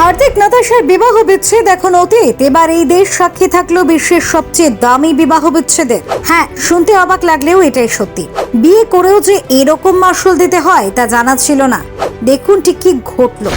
হার্দিক নাতাশার বিবাহ বিচ্ছেদ এখন অতীত। এবার এই দেশ সাক্ষী থাকল বিশ্বের সবচেয়ে দামি বিবাহ বিচ্ছেদের। হ্যাঁ শুনতে অবাক লাগলেও এটাই সত্যি। বিয়ে করেও যে এরকম মাসুল দিতে হয় তা জানা ছিল না। দেখুন ঠিক কি ঘটলো।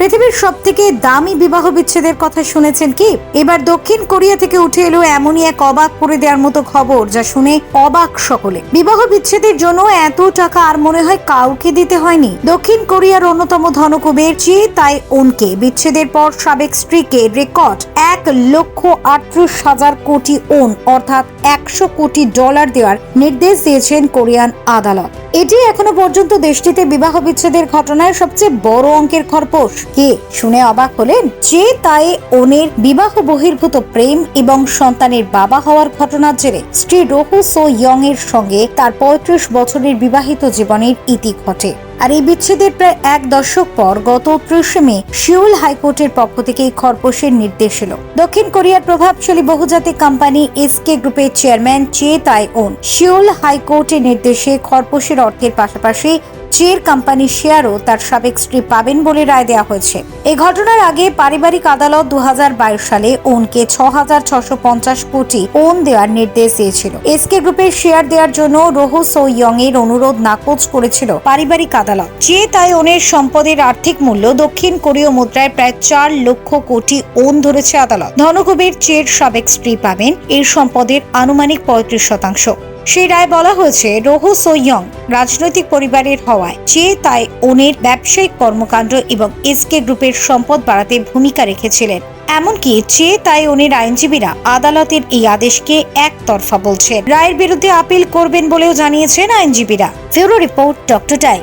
পৃথিবীর সব থেকে দামি বিবাহ বিচ্ছেদের কথা শুনেছেন কি? এবার দক্ষিণ কোরিয়া থেকে উঠে এলো এমনই এক অবাক করে দেওয়ার মতো খবর, যা শুনে অবাক সকলে। বিবাহ বিচ্ছেদের জন্য এত টাকা আর মনে হয় কাউকে দিতে হয়নি। দক্ষিণ কোরিয়ার অন্যতম ধনকুবের চি তাই ওনকে বিচ্ছেদের পর সাবেক স্ত্রীকে রেকর্ড এক লক্ষ আটত্রিশ হাজার কোটি ওন অর্থাৎ একশো কোটি ডলার দেওয়ার নির্দেশ দিয়েছেন কোরিয়ান আদালত। এটি এখনও পর্যন্ত দেশটিতে বিবাহ বিচ্ছেদের ঘটনায় সবচেয়ে বড় অঙ্কের খরপোশ কে শুনে অবাক হলেন? যে তাই ওনের বিবাহ বহির্ভূত প্রেম এবং সন্তানের বাবা হওয়ার ঘটনার জেরে স্ত্রী রোহু সো ইয়ং এর সঙ্গে তার পঁয়ত্রিশ বছরের বিবাহিত জীবনের ইতি ঘটে। আর এই বিচ্ছেদের প্রায় এক দশক পর গত ত্রিশে মে সিউল হাইকোর্টের পক্ষ থেকে এই খরপোশের নির্দেশ এলো। দক্ষিণ কোরিয়ার প্রভাবশালী বহুজাতিক কোম্পানি এসকে গ্রুপের চেয়ারম্যান চে তাই ওন সিউল হাইকোর্টের নির্দেশে খরপোশের অর্থের পাশাপাশি চের কোম্পানি শেয়ারও তার সাবেক স্ত্রী পাবেন বলে রায় দেওয়া হয়েছে। এই ঘটনার আগে পারিবারিক আদালত দু হাজার বাইশ সালে ওনকে ছ হাজার ছশো পঞ্চাশ কোটি ওন দেওয়ার নির্দেশ দিয়েছিল। এসকে গ্রুপের শেয়ার দেওয়ার জন্য রোহু সো ইয়ং এর অনুরোধ নাকচ করেছিল পারিবারিক আদালত। যে তাই ওনের সম্পদের আর্থিক মূল্য দক্ষিণ কোরীয় মুদ্রায় প্রায় চার লক্ষ কোটি ওন ধরেছে আদালত। ধনকুবের চের সাবেক স্ত্রী পাবেন, এর সম্পদের আনুমানিক পঁয়ত্রিশ শতাংশ। সেই রায় বলা হয়েছে, রোহু সোয়ং রাজনৈতিক পরিবারের হওয়ায়, যে তাই ওনের ব্যবসায়িক কর্মকাণ্ড এবং এসকে গ্রুপের সম্পদ বাড়াতে ভূমিকা রেখেছিলেন। এমনকি চে তাই ওনের আইনজীবীরা আদালতের এই আদেশকে একতরফা বলছেন। রায়ের বিরুদ্ধে আপিল করবেন বলেও জানিয়েছেন আইনজীবীরা। ফিউরো রিপোর্ট ডক্টর টাইম